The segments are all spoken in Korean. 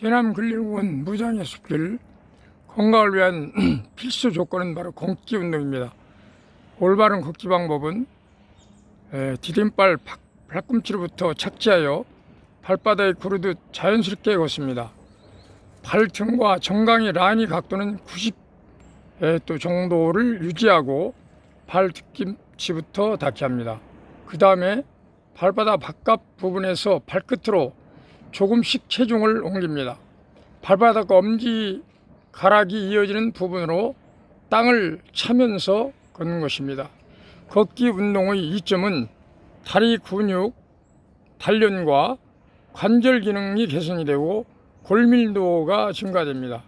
개남 근린공원 무장의 숲길 건강을 위한 필수 조건은 바로 걷기 운동입니다. 올바른 걷기 방법은 에, 디딤발 발- 발꿈치로부터 착지하여 발바닥에 구르듯 자연스럽게 걷습니다. 발등과 정강이 라인의 각도는 90 에, 또 정도를 유지하고 발 뒤꿈치부터 닿게 합니다. 그 다음에 발바닥 바깥 부분에서 발끝으로 조금씩 체중을 옮깁니다. 발바닥과 엄지 가락이 이어지는 부분으로 땅을 차면서 걷는 것입니다. 걷기 운동의 이점은 다리 근육 단련과 관절 기능이 개선이 되고 골밀도가 증가됩니다.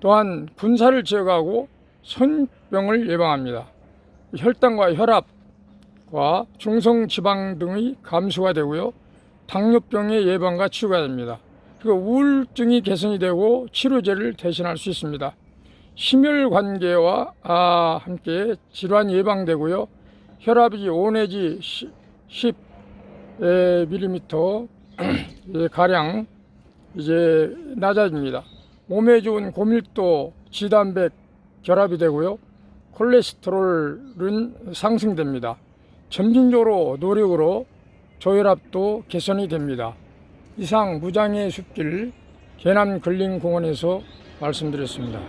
또한 군살을 제거하고 손병을 예방합니다. 혈당과 혈압과 중성지방 등의 감소가 되고요. 당뇨병의 예방과 치유가 됩니다. 그리고 우울증이 개선이 되고 치료제를 대신할 수 있습니다. 심혈관계와 아, 함께 질환 예방되고요. 혈압이 5 내지 10 밀리미터 예, 가량 이제 낮아집니다. 몸에 좋은 고밀도, 지단백 결합이 되고요. 콜레스테롤은 상승됩니다. 점진적으로 노력으로 저혈압도 개선이 됩니다. 이상 무장의 숲길 개남 근린공원에서 말씀드렸습니다.